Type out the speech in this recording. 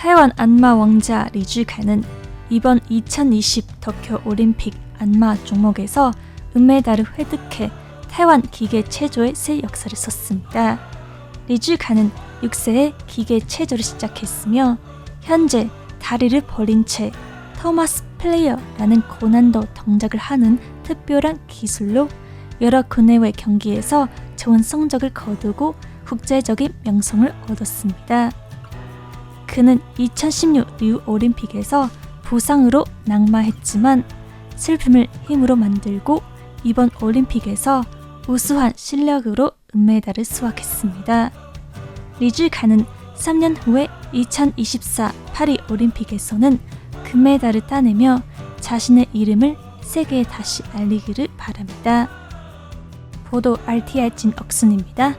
타이완 안마 왕자 리즈카는 이번 2020 도쿄 올림픽 안마 종목에서 은메달을 획득해 타이완 기계 체조의 새 역사를 썼습니다. 리즈카는 6세에 기계 체조를 시작했으며 현재 다리를 벌린 채 토마스 플레이어라는 고난도 동작을 하는 특별한 기술로 여러 국내외 경기에서 좋은 성적을 거두고 국제적인 명성을 얻었습니다. 그는 2016 리우 올림픽에서 부상으로 낙마했지만 슬픔을 힘으로 만들고 이번 올림픽에서 우수한 실력으로 은메달을 수확했습니다. 리즈가는 3년 후에 2024 파리 올림픽에서는 금메달을 따내며 자신의 이름을 세계에 다시 알리기를 바랍니다. 보도 RTR 진 억순입니다.